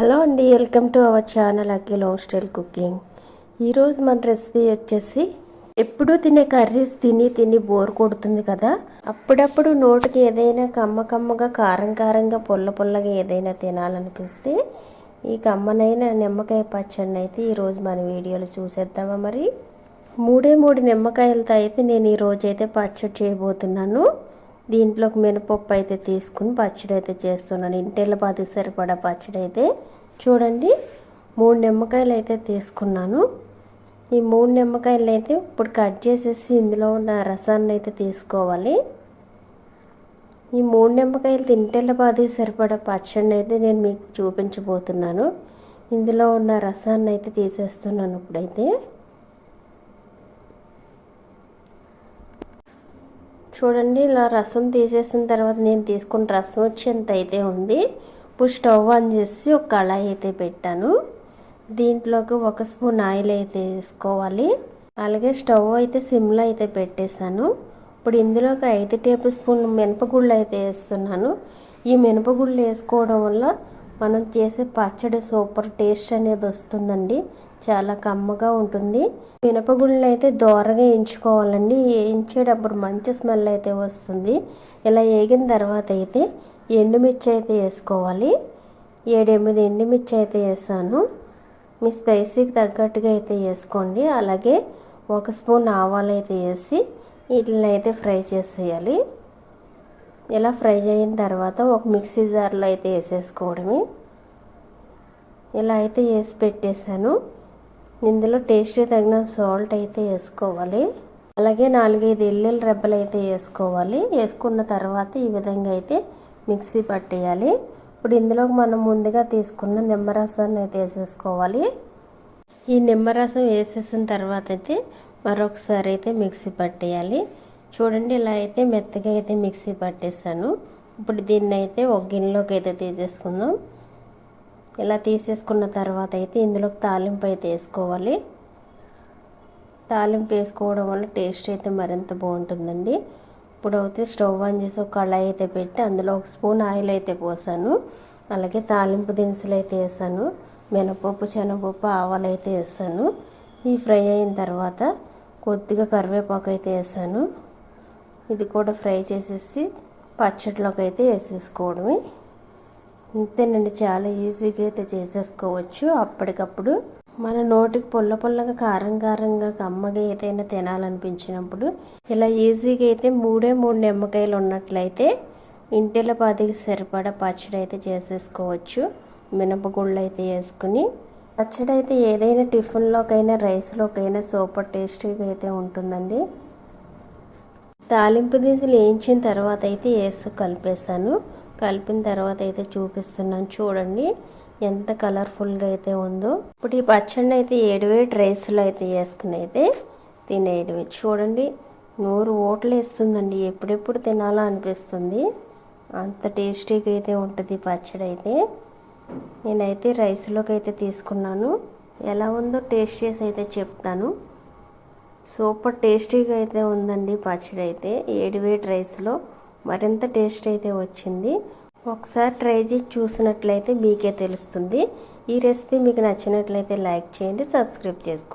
Hello అండి welcome to our channel అగ్గి long style cooking. ఈరోజు మన రెసిపీ వచ్చేసి ఎప్పుడూ తినే కర్రీస్ తిని తిని బోర్ కొడుతుంది కదా. అప్పుడప్పుడు నోటికి ఏదైనా కమ్మ కమ్మగా కారం కారంగా పొల్ల పొల్లగా ఏదైనా తినాలనిపిస్తే ఈ కమ్మనైన నిమ్మకాయ పచ్చడిని అయితే ఈరోజు మన వీడియోలో చూసేద్దామా మరి? మూడే మూడు నిమ్మకాయలతో అయితే నేను ఈరోజు అయితే పచ్చడి చేయబోతున్నాను. దీంట్లోకి మినపప్పు అయితే తీసుకుని పచ్చడి అయితే చేస్తున్నాను. ఇంటెళ్ళ బాధ సరిపడా పచ్చడి అయితే చూడండి. మూడు నిమ్మకాయలు అయితే తీసుకున్నాను. ఈ మూడు నిమ్మకాయలు అయితే ఇప్పుడు కట్ చేసేసి ఇందులో ఉన్న రసాన్ని అయితే తీసుకోవాలి. ఈ మూడు నిమ్మకాయలు తింటెళ్ళ బాధ సరిపడా పచ్చడిని అయితే నేను మీకు చూపించబోతున్నాను. ఇందులో ఉన్న రసాన్ని అయితే తీసేస్తున్నాను ఇప్పుడైతే. చూడండి ఇలా రసం తీసేసిన తర్వాత నేను తీసుకున్న రసం వచ్చేంత అయితే ఉంది ఇప్పుడు స్టవ్ ఆన్ చేసి ఒక కళాయి అయితే పెట్టాను. దీంట్లోకి ఒక స్పూన్ ఆయిల్ అయితే వేసుకోవాలి. అలాగే స్టవ్ అయితే సిమ్లో అయితే పెట్టేశాను. ఇప్పుడు ఇందులోకి ఐదు టేబుల్ స్పూన్ మినపగుళ్ళు అయితే వేస్తున్నాను. ఈ మినపగుళ్ళు వేసుకోవడం వల్ల మనం చేసే పచ్చడి సూపర్ టేస్ట్ అనేది వస్తుందండి. చాలా కమ్మగా ఉంటుంది. మినపగుళ్ళు అయితే దోరగా ఎంచుకోవాలండి. వేయించేటప్పుడు మంచి స్మెల్ అయితే వస్తుంది. ఇలా వేగిన తర్వాత అయితే ఎండుమిర్చి అయితే వేసుకోవాలి. ఏడెనిమిది ఎండుమిర్చి అయితే వేసాను. మీ స్పైసీకి తగ్గట్టుగా అయితే వేసుకోండి. అలాగే ఒక స్పూన్ ఆవాలు అయితే వేసి వీటిని అయితే ఫ్రై చేసేయాలి. ఇలా ఫ్రై అయిన తర్వాత ఒక మిక్సీ జార్లో అయితే వేసేసుకోవడమే. ఇలా అయితే వేసి పెట్టేశాను. ఇందులో టేస్ట్కి తగిన సాల్ట్ అయితే వేసుకోవాలి. అలాగే నాలుగైదు ఎల్లుల్లి రెబ్బలు అయితే వేసుకోవాలి. వేసుకున్న తర్వాత ఈ విధంగా అయితే మిక్సీ పట్టేయాలి. ఇప్పుడు ఇందులో మనం ముందుగా తీసుకున్న నిమ్మరసాన్ని అయితే వేసేసుకోవాలి. ఈ నిమ్మరసం వేసేసిన తర్వాత అయితే మరొకసారి అయితే మిక్సీ పట్టేయాలి. చూడండి ఇలా అయితే మెత్తగా అయితే మిక్సీ పట్టేస్తాను. ఇప్పుడు దీన్ని అయితే ఒక గిన్నెలోకి అయితే తీసేసుకుందాం. ఇలా తీసేసుకున్న తర్వాత అయితే ఇందులోకి తాలింపు అయితే వేసుకోవాలి. తాలింపు వేసుకోవడం వల్ల టేస్ట్ అయితే మరింత బాగుంటుందండి. ఇప్పుడు అయితే స్టవ్ ఆన్ చేసి ఒక కళాయి అయితే పెట్టి అందులో ఒక స్పూన్ ఆయిల్ అయితే పోసాను. అలాగే తాలింపు దినుసులు అయితే వేసాను. మినపప్పు శనగపప్పు ఆవాలు అయితే వేసాను. ఈ ఫ్రై అయిన తర్వాత కొద్దిగా కరివేపాకు అయితే వేసాను. ఇది కూడా ఫ్రై చేసేసి పచ్చడిలోకి అయితే వేసేసుకోవడమే. ఇంతేనండి చాలా ఈజీగా అయితే చేసేసుకోవచ్చు. అప్పటికప్పుడు మన నోటికి పుల్ల పుల్లగా కారం కారంగా కమ్మగా ఏదైనా తినాలనిపించినప్పుడు ఇలా ఈజీగా అయితే మూడే మూడు నిమ్మకాయలు ఉన్నట్లయితే ఇంటిలో పాదికి సరిపడా పచ్చడి అయితే చేసేసుకోవచ్చు. మినపగుళ్ళు అయితే వేసుకుని పచ్చడి అయితే ఏదైనా టిఫిన్లోకైనా రైస్లోకైనా సూపర్ టేస్టీగా అయితే ఉంటుందండి. తాలింపు దినుసులు వేయించిన తర్వాత అయితే వేసి కలిపేసాను కలిపిన తర్వాత అయితే చూపిస్తున్నాను. చూడండి ఎంత కలర్ఫుల్గా అయితే ఉందో. ఇప్పుడు ఈ పచ్చడిని అయితే ఏడువేటి రైస్లో అయితే వేసుకుని అయితే తినేయడమే. చూడండి నూరు ఓట్లు వేస్తుందండి. ఎప్పుడెప్పుడు తినాలా అనిపిస్తుంది. అంత టేస్టీగా అయితే ఉంటుంది పచ్చడి అయితే. నేనైతే రైస్లోకి అయితే తీసుకున్నాను. ఎలా ఉందో టేస్ట్ చేసి అయితే చెప్తాను. సూపర్ టేస్టీగా అయితే ఉందండి పచ్చడి అయితే. ఏడువేటి రైస్లో మరింత టేస్ట్ అయితే వచ్చింది. ఒకసారి ట్రై చేసి చూసినట్లయితే మీకే తెలుస్తుంది. ఈ రెసిపీ మీకు నచ్చినట్లయితే లైక్ చేయండి సబ్స్క్రైబ్ చేసుకోండి.